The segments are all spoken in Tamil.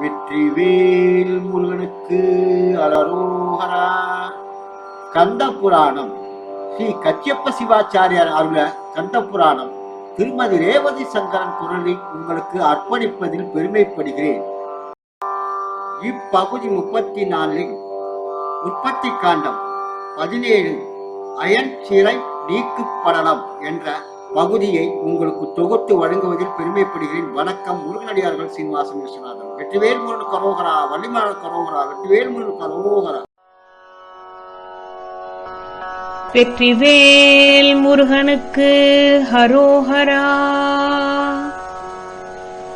வெற்றிவேல் முருகனுக்கு அலரோகரா. கந்த புராணம் ஸ்ரீ கச்சியப்ப சிவாச்சாரியார் அருள கந்த புராணம் திருமதி ரேவதி சங்கரன் குரலை உங்களுக்கு அர்ப்பணிப்பதில் பெருமைப்படுகிறேன். இப்பகுதி முப்பத்தி நாலில் உற்பத்தி காண்டம் பதினேழு அயன் சிறை நீக்கு படலம் என்ற பகுதியை உங்களுக்கு தொகுத்து வழங்குவதில் பெருமைப்படுகிறேன். வணக்கம் முருகனடியார்கள் சீனிவாசன் விஸ்வநாதன். வெற்றிவேல் முருகன் கரோகரா வள்ளிமலர் கரோகரா வெற்றிவேல் முருகன் கரோகரா. வெற்றிவேல் முருகனுக்கு ஹரோஹரா.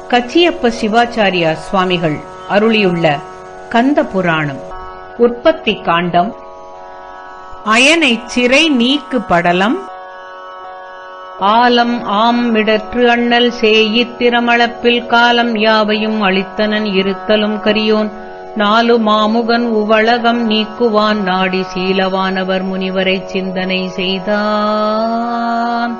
கச்சியப்ப சிவாச்சாரியா சுவாமிகள் அருளியுள்ள கந்த புராணம் உற்பத்தி காண்டம் அயனை சிறை நீக்கு படலம் ஆலம் ஆம் மிடற்று அண்ணல் சேயித் திறமளப்பில் காலம் யாவையும் அளித்தனன் இருத்தலும் கரியோன். நாலு மாமுகன் உவளகம் நீக்குவான் நாடி சீலவானவர் முனிவரைச் சிந்தனை செய்தான்.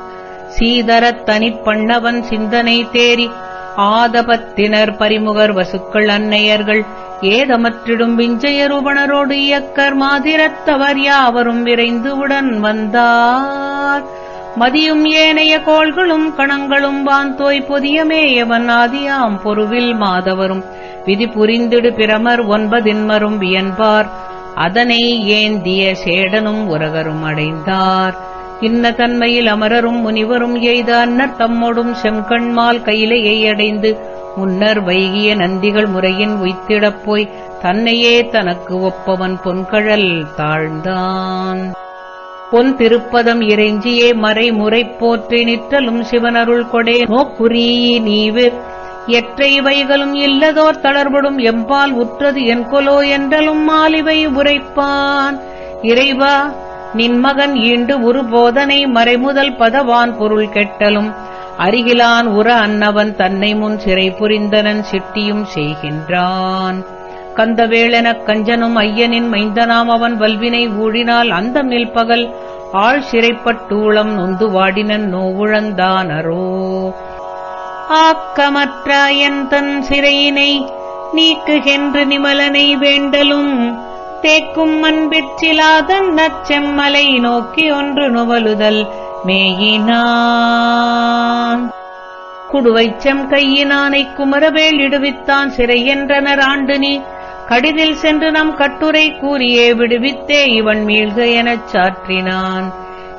சீதரத் தனிப்பண்ணவன் சிந்தனை தேறி ஆதபத்தினர் பரிமுகர் வசுக்கள் அன்னையர்கள். ஏதமற்றிடும் விஞ்சயரூபணரோடு இயக்கர் மாதிரத்தவர் யாவரும் விரைந்து உடன் வந்தார். மதியும் ஏனைய கோள்களும் கணங்களும் வாந்தோய் பொதியமேயவன் ஆதியாம் பொருவில் மாதவரும். விதி புரிந்திடு பிரமர் ஒன்பதின்மரும் வியன்பார். அதனை ஏந்திய சேடனும் உரகரும் அடைந்தார். இன்ன தன்மையில் அமரரும் முனிவரும் எய்த அன்னர் தம்மோடும் செம்கண்மால் கையிலையை அடைந்து. முன்னர் வைகிய நந்திகள் முறையின் உய்த்திடப் போய் தன்னையே தனக்கு ஒப்பவன் பொன்கழல் தாழ்ந்தான். பொன் திருப்பதம் இறைஞ்சியே மறைமுறை போற்றி நிற்றலும் சிவனருள் கொடே. நோக்குறீ நீவிர் எற்றை வைகளும் இல்லதோர் தளர்படும் எம்பால் உற்றது என் கொலோ என்றலும் மாலிவை உரைப்பான். இறைவா நின் மகன் ஈண்டு உரு போதனை மறைமுதல் பதவான் பொருள் கெட்டலும். அருகிலான் உற அன்னவன் தன்னை முன் சிறை புரிந்தனன் சிட்டியும் செய்கின்றான். கந்தவேளெனக் கஞ்சனும் ஐயனின் மைந்தனாம் அவன் வல்வினை ஊழினால் அந்த பகல் ஆள் சிறைப்பட்டூளம் நொந்து வாடினன் நோவுழந்தானரோ? ஆக்கமற்றாயன் தன் சிறையினை நீக்குகின்ற நிமலனை வேண்டலும் தேக்கும் மண்பிற்சிலாதன் நச்செம்மலை நோக்கி ஒன்று நுவலுதல் மேயினான். குடுவைச்சம் கையினானை குமரவேல் இடுவித்தான் சிறை என்றனர் ஆண்டு நீ கடிதில் சென்று நம் கட்டுரை கூறியே விடுவித்தே இவன் மீள்க எனச் சாற்றினான்.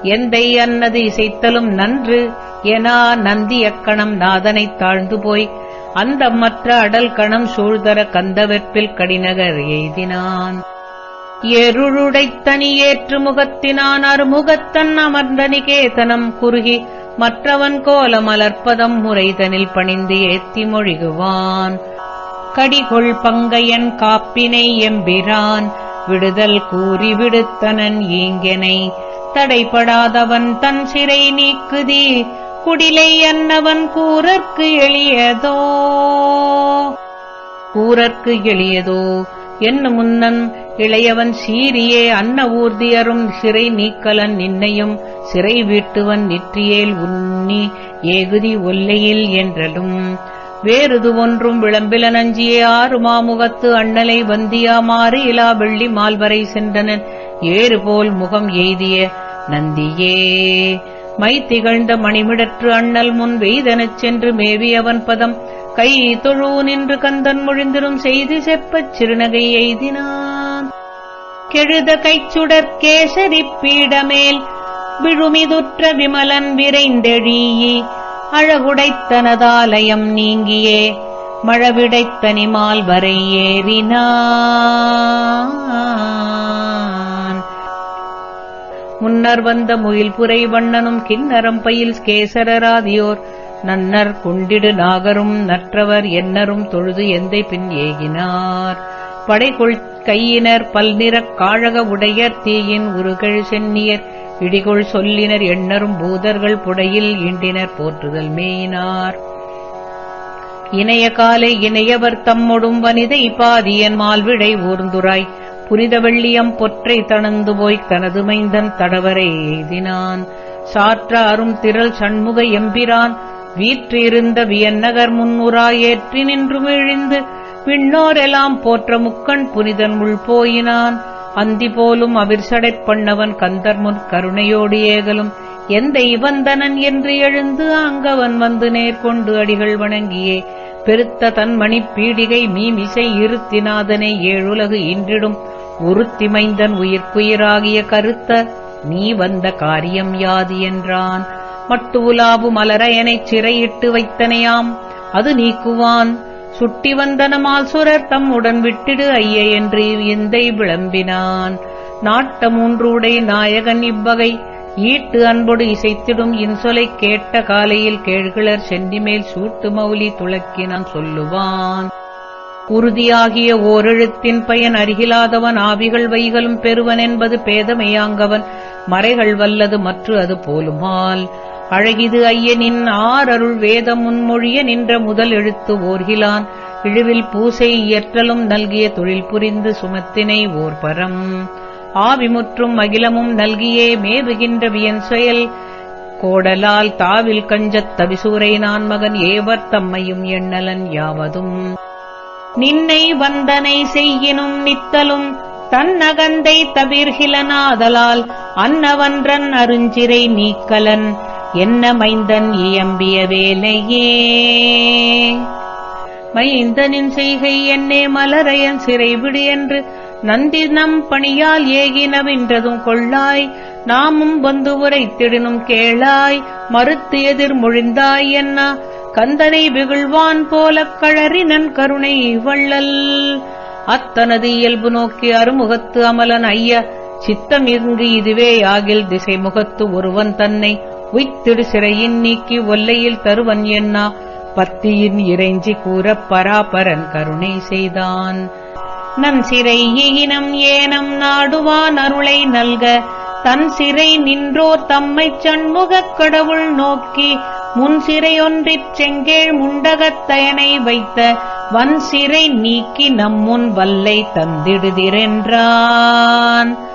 எந்தை அன்னது இசைத்தலும் நன்று எனா நந்தியக்கணம் நாதனைத் தாழ்ந்து போய் அந்த மற்ற அடல் கணம் சூழ்தர கந்தவெற்பில் கடிநகர் எய்தினான். எருளுடைத் தனி ஏற்று முகத்தினான் அருமுகத்தன் அமர்ந்த நிகேதனம் குறுகி மற்றவன் கோல மலர்ப்பதம் முறைதனில் பணிந்து ஏத்தி மொழிகுவான். கடிகொள் பங்கையன் காப்பினை எம்பிரான். விடுதல் கூறி விடுத்தனன் ஈங்கெனை. தடைபடாதவன் தன் சிறை நீக்குதி. குடிலை அன்னவன் கூறற்கு எளியதோ? கூறற்கு எளியதோ? என்ன முன்னன் இளையவன் சீரியே அன்ன ஊர்தியரும் சிறை நீக்கலன் நின்னையும் சிறை வீட்டுவன் நிற்றியேல் உன்னி ஏகுதி ஒல்லையில் என்றலும். வேறுது ஒன்றும் விளம்பில நஞ்சியே ஆறு மாமுகத்து அண்ணலை வந்தியா மாறு இலா வெள்ளி மால்வரை சென்றனன். ஏறு போல் முகம் எய்திய நந்தியே மை திகழ்ந்த மணிமிடற்று அண்ணல் முன் வெய்தனச் சென்று மேவியவன் பதம். கை தொழு நின்று கந்தன் முழிந்திரும் செய்தி செப்பச் சிறுநகை எய்தினான். கெழுத கைச்சுடற்கேசரி பீடமேல் விழுமிதுற்ற விமலன் விரைந்தெழீயி அழகுடைத்தனதாலயம் நீங்கியே மழவிடைத்தனிமால் வரை ஏறினான். முன்னர் வந்த முயல்புரை வண்ணனும் கிண்ணரம் பயில் கேசரராதியோர் நன்னர் குண்டிடு நாகரும் நற்றவர் என்னரும் தொழுது எந்தை பின் ஏகினார். படைகொள் கையினர் பல்நிறக் காழக உடையர் தீயின் உருகழ் சென்னியர் இடிகொள் சொல்லினர் எண்ணரும் பூதர்கள் புடையில் ஈண்டினர் போற்றுதல் மேயினார் இணைய காலை இணையவர் தம்மொடும் வனிதை பாதியன் மால்விடை ஊர்ந்துராய். புனித வெள்ளியம் பொற்றை தணந்து போய்த் தனது மைந்தன் தடவரை எய்தினான். சாற்ற அரும் திரள் சண்முக எம்பிரான். வீற்றிருந்த வியன்னகர் முன்னுராயேற்றி நின்று விழிந்து விண்ணோரெல்லாம் போற்ற முக்கண் புனிதன் உள் போயினான். அந்தி போலும் அவிர்சடைப் பண்ணவன் கந்தர் முன் கருணையோடு ஏகலும். எந்த இவந்தனன் என்று எழுந்து அங்கவன் வந்து நேர்கொண்டு அடிகள் வணங்கியே. பெருத்த தன்மணி பீடிகை மீமிசை இருத்தினாதனை ஏழுலகு இன்றிடும். உருத்திமைந்தன் உயிர்க்குயிராகிய கருத்த நீ வந்த காரியம் யாது என்றான். மட்டு உலாவு மலரையனைச் சிறையிட்டு வைத்தனையாம். அது நீக்குவான். சுட்டி வந்தனமால் சுரர் உடன் விட்டிடு ஐய என்று எந்தை விளம்பினான். நாட்ட மூன்றுடை நாயகன் இவ்வகை ஈட்டு அன்பொடு இசைத்திடும் இன்சொலைக் கேட்ட காலையில் கேழ்கிளர் சென்னிமேல் சூட்டு மௌலி துளக்கினான் சொல்லுவான். உறுதியாகிய ஓரெழுத்தின் பயன் அருகிலாதவன் ஆவிகள் வைகளும் பெறுவன் என்பது பேதமையாங்கவன் மறைகள் வல்லது மற்று அது போலுமால். அழகிது ஐயனின் ஆரருள் வேதம் முன்மொழிய நின்ற முதல் எழுத்து ஓர்கிலான். இழுவில் பூசை இயற்றலும் நல்கிய தொழில் புரிந்து சுமத்தினை ஓர்பரம். ஆவிமுற்றும் அகிலமும் நல்கியே மேவுகின்ற வியன் செயல். கோடலால் தாவில் கஞ்சத் தவிசூரை நான் மகன் ஏவர் தம்மையும் எண்ணலன் யாவதும். நின்னை வந்தனை செய்யினும் நித்தலும் தன்னகந்தை தவிர்கிலனாதலால் அன்னவன்றன் அருஞ்சிரை நீக்கலன். என்ன மைந்தன் இயம்பிய வேலையே. மைந்தனின் செய்கை என்னே மலரையன் சிறைவிடு என்று நந்தி நம் பணியால் ஏகினவின்றதும் கொள்ளாய். நாமும் வந்து உரைத்திடினும் கேளாய். மறுத்து எதிர் மொழிந்தாய் என்ன. கந்தனை வெகுழ்வான் போலக் கழறினன் கருணை வள்ளல். அத்தனது இயல்பு நோக்கி அருமுகத்து அமலன் ஐய. சித்தம் இங்கு இதுவே ஆகில் திசை முகத்து ஒருவன் தன்னை. உய்த்திடு சிறையின் நீக்கி ஒல்லையில் தருவன் என்னா? பத்தியின் இறைஞ்சி கூறப் பராபரன் கருணை செய்தான். நன் சிறை ஈனம் ஏனம் நாடுவான் அருளை நல்க. தன் சிறை நின்றோர் தம்மைச் சண்முகக் கடவுள் நோக்கி. முன் சிறையொன்றிற் செங்கேழ் முண்டகத்தயனை வைத்த. வன் சிறை நீக்கி நம்முன் வல்லை தந்திடுதிரென்றான்.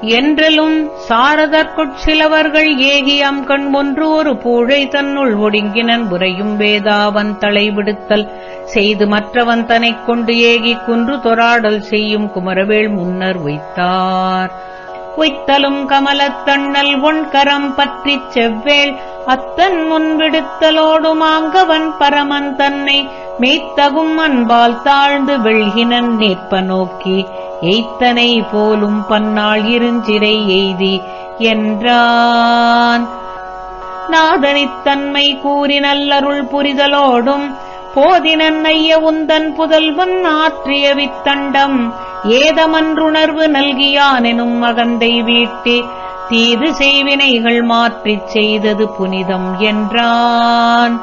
என்றலும் சாரதற்குட் சிலவர்கள் ஏகியம் கண் ஒன்று ஒரு பூழை தன்னுள் ஒடுங்கினன் உரையும் வேதாவன் தலைவிடுத்தல். செய்து மற்றவன் தனைக் கொண்டு ஏகி குன்று தொராடல் செய்யும் குமரவேள் முன்னர் வைத்தார் வைத்தலும் கமலத்தண்ணல் ஒன்கரம் பற்றிச் செவ்வேள். அத்தன் முன் விடுத்தலோடு மாங்கவன் பரமன் தன்னை மெய்த்தகும் அன்பால் தாழ்ந்து வெள்கினன் நிற்ப நோக்கி. எய்த்தனை போலும் பன்னாள் இருஞ்சிறை எய்தி என்றான். நாதனித்தன்மை கூறி நல்லருள் புரிதலோடும் போதினன் ஐய உந்தன் புதல்வன் ஆற்றிய வித்தண்டம் ஏதமன்றுணர்வு நல்கியானெனும் மகந்தை வீட்டி தீது செய்வினைகள் மாற்றிச் செய்தது புனிதம் என்றான்.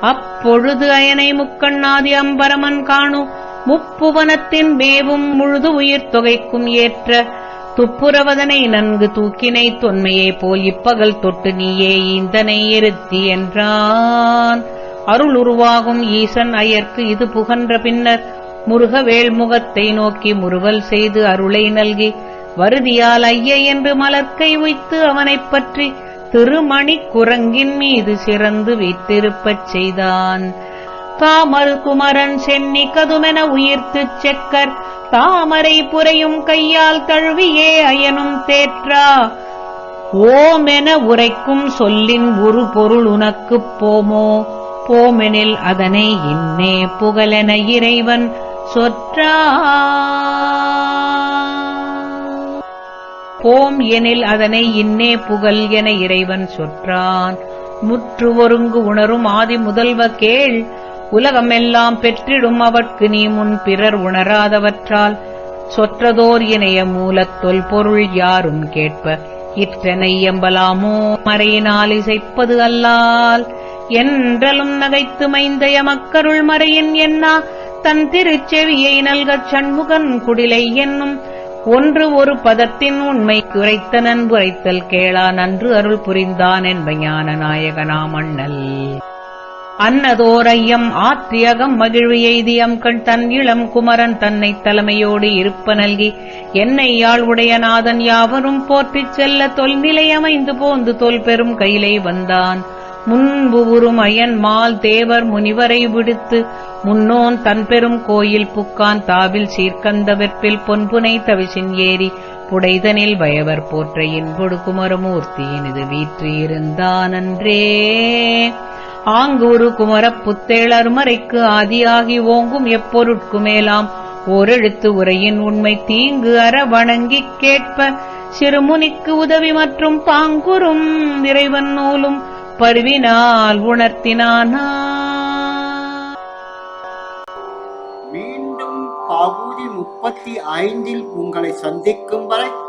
அப்பொழுது அயனை முக்கண்ணாதி அம்பரமன் காணு முப்புவனத்தின் மேவும் முழுது உயிர் தொகைக்கும் ஏற்ற துப்புரவதனை நன்கு தூக்கினை தொன்மையே போல் இப்பகல் தொட்டு நீயே ஈந்தனை இருத்தி என்றான். அருள் உருவாகும் ஈசன் அயர்க்கு இது புகன்ற பின்னர் முருகவேள் முகத்தை நோக்கி முறுவல் செய்து அருளை நல்கி வருதியால் ஐய என்று மலர்க்கை உய்த்து அவனைப் பற்றி திருமணி குரங்கின் மீது சிறந்து வைத்திருப்பச் செய்தான். தாமரு குமரன் சென்னி கதுமென உயிர்த்துச் செக்கர். தாமரை புரையும் கையால் தழுவியே அயனும் தேற்றா. ஓமென உரைக்கும் சொல்லின் ஒரு பொருள் உனக்குப் போமோ? போமெனில் அதனை இன்னே புகழென இறைவன் சொற்றா. போம் எனில் அதனை இன்னே புகழ் என இறைவன் சொற்றான். முற்று ஒருங்கு உணரும் ஆதி முதல்வ கேள். உலகமெல்லாம் பெற்றிடும் அவற்கு நீ முன் பிறர் உணராதவற்றால் சொற்றதோர் இணைய மூலத் தொல்பொருள் யாரும் கேட்ப. இற்றனை எம்பலாமோ மறையினால் இசைப்பது அல்லால் என்றலும் நகைத்து மைந்தய மக்கருள் மறையின் என்னா தன் திருச்செவியை நல்கச் சண்முகன் குடிலை என்னும் ஒன்று ஒரு பதத்தின் உண்மை குறைத்த நன்புரைத்தல் கேளா நன்று அருள் புரிந்தான் என்ப ஞான நாயகனாமண்ணல் அன்னதோரையம் ஆத்தியகம் மகிழ்வு எய்தியம் கண் தன் இளம் குமரன் தன்னை தலைமையோடு இருப்ப நல்கி என்னை யாழ் உடையநாதன் யாவரும் போற்றிச் செல்ல தொல்நிலை அமைந்து போந்து தொல் பெரும் கையிலே வந்தான். முன்பு உறும் அயன் மால் தேவர் முனிவரை விடுத்து முன்னோன் தன் பெரும் கோயில் புக்கான் தாவில் சீர்கந்த வெற்பில் பொன்புனை தவிசின் ஏறி புடைதனில் வயவர் போற்ற இன்பொடு குமரமூர்த்தியினது வீற்றிருந்தானன்றே அன்றே. ஆங்கூரு குமரப் புத்தேளர்மறைக்கு ஆதியாகி ஓங்கும் எப்பொருட்குமேலாம். ஓரெழுத்து உரையின் உண்மை தீங்கு அற வணங்கிக் கேட்ப சிறுமுனிக்கு உதவி மற்றும் பாங்குறும் இறைவன் நூலும் பருவினால் உணர்த்தினானா. மீண்டும் பகுதி முப்பத்தி ஐந்தில் உங்களை சந்திக்கும் வரை